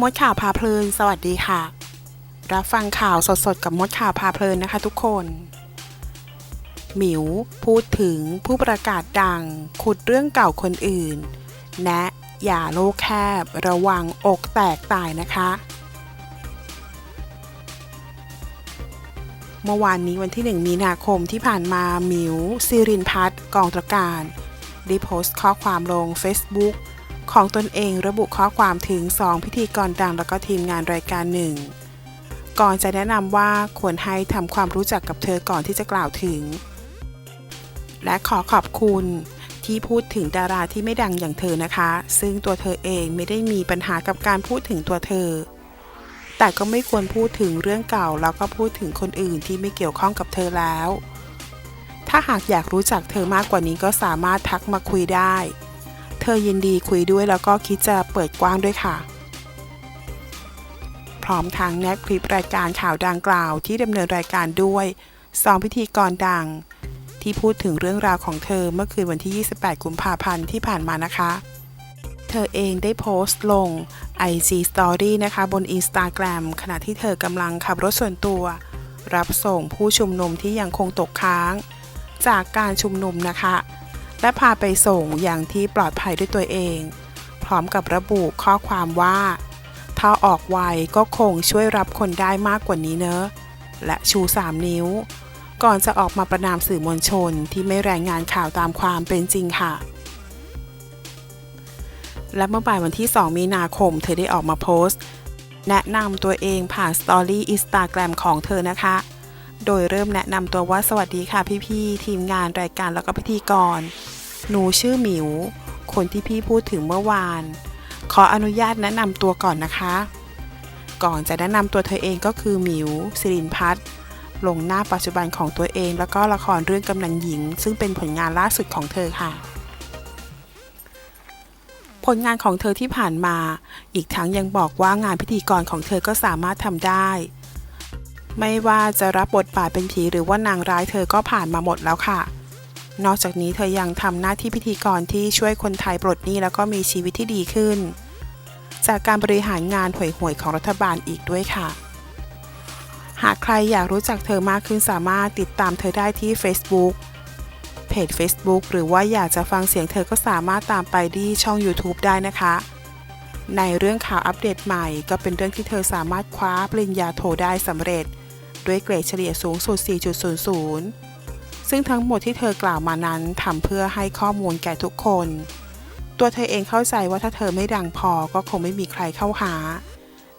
มดข่าวพาเพลิน สวัสดีค่ะ รับฟังข่าวสดๆ กับมดข่าวพาเพลินนะคะทุกคน หมิวพูดถึงผู้ประกาศดังขุดเรื่องเก่าคนอื่นแนะอย่าโลกแคบระวังอกแตกตายนะคะ เมื่อวานนี้วันที่ 1 มีนาคมที่ผ่านมาหมิวซิรินพัฒกองตระการได้โพสต์ข้อความลง Facebook ของตนเองระบุข้อความถึง 2 พิธีกรดังแล้วก็ทีมงานรายการหนึ่งก่อนจะแนะนำว่าควรให้ทำความรู้จักกับเธอก่อนที่จะกล่าวถึง และขอขอบคุณที่พูดถึงดาราที่ไม่ดังอย่างเธอนะคะ ซึ่งตัวเธอเองไม่ได้มีปัญหากับการพูดถึงตัวเธอ แต่ก็ไม่ควรพูดถึงเรื่องเก่าแล้วก็พูดถึงคนอื่นที่ไม่เกี่ยวข้องกับเธอแล้ว ถ้าหากอยากรู้จักเธอมากกว่านี้ก็สามารถทักมาคุยได้ เธอยินดีคุยด้วยแล้วก็คิดจะเปิดกว้างด้วยค่ะ พร้อมทางแนบคลิปรายการข่าวดังกล่าวที่ดำเนินรายการด้วยสองพิธีกรดัง ที่พูดถึงเรื่องราวของเธอเมื่อคืนวันที่ 28 กุมภาพันธ์ที่ผ่านมานะคะ เธอเองได้โพสต์ลง IG Story นะคะบน Instagram ขณะที่เธอกำลังขับรถส่วนตัว รับส่งผู้ชุมนุมที่ยังคงตกค้าง จากการชุมนุมนะคะ และพาไปส่งอย่างที่ปลอดภัยด้วยตัวเอง พร้อมกับระบุข้อความว่า ถ้าออกไวก็คงช่วยรับคนได้มากกว่านี้เนอะ และชู 3 นิ้ว ก่อนจะออกมาประนามสื่อมวลชนที่ไม่รายงานข่าวตามความเป็นจริงค่ะและเมื่อบ่ายวันที่ 2 มีนาคม เธอได้ออกมาโพสต์ แนะนำตัวเองผ่านสตอรี่อินสตาแกรมของเธอนะคะ โดยเริ่มแนะนำตัวว่าสวัสดีค่ะพี่ๆทีมงานรายการแล้วก็พิธีกร หนูชื่อหมิว คนที่พี่พูดถึงเมื่อวาน ขออนุญาตแนะนำตัวก่อนนะคะ ก่อนจะแนะนำตัวเธอเองก็คือหมิวสิรินพัฒน์ลงหน้าปัจจุบันของตัวเอง แล้วก็ละครเรื่องกำนันหญิง ซึ่งเป็นผลงานล่าสุดของเธอค่ะ ผลงานของเธอที่ผ่านมา อีกทั้งยังบอกว่างานพิธีกรของเธอก็สามารถทำได้ ไม่ว่าจะรับบทบาทเป็นผีหรือว่านางร้ายเธอก็ผ่านมาหมดแล้วค่ะ นอกจากนี้เธอยังทำหน้าที่พิธีกรที่ช่วยคนไทยปลดหนี้แล้วก็มีชีวิตที่ดีขึ้น จากการบริหารงานห่วยๆของรัฐบาลอีกด้วยค่ะ หากใครอยากรู้จักเธอมากขึ้นสามารถติดตามเธอได้ที่ Facebook เพจ Facebook หรือว่าอยากจะฟังเสียงเธอก็สามารถตามไปที่ช่อง YouTube ได้นะคะ ในเรื่องข่าวอัปเดตใหม่ ก็เป็นเรื่องที่เธอสามารถคว้าปริญญาโทได้สำเร็จ ด้วยเกรดเฉลี่ยสูงสุด 4.00 ซึ่งทั้งหมดที่เธอกล่าวมานั้นทำเพื่อให้ข้อมูลแก่ทุกคน ตัวเธอเองเข้าใจว่าถ้าเธอไม่ดังพอก็คงไม่มีใครเข้าหา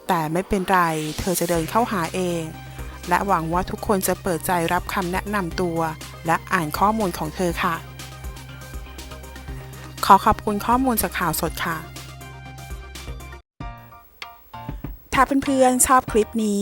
แต่ไม่เป็นไร เธอจะเดินเข้าหาเอง และหวังว่าทุกคนจะเปิดใจรับคำแนะนำตัว และอ่านข้อมูลของเธอค่ะ ขอขอบคุณข้อมูลจากข่าวสดค่ะถ้าเพื่อนๆชอบคลิปนี้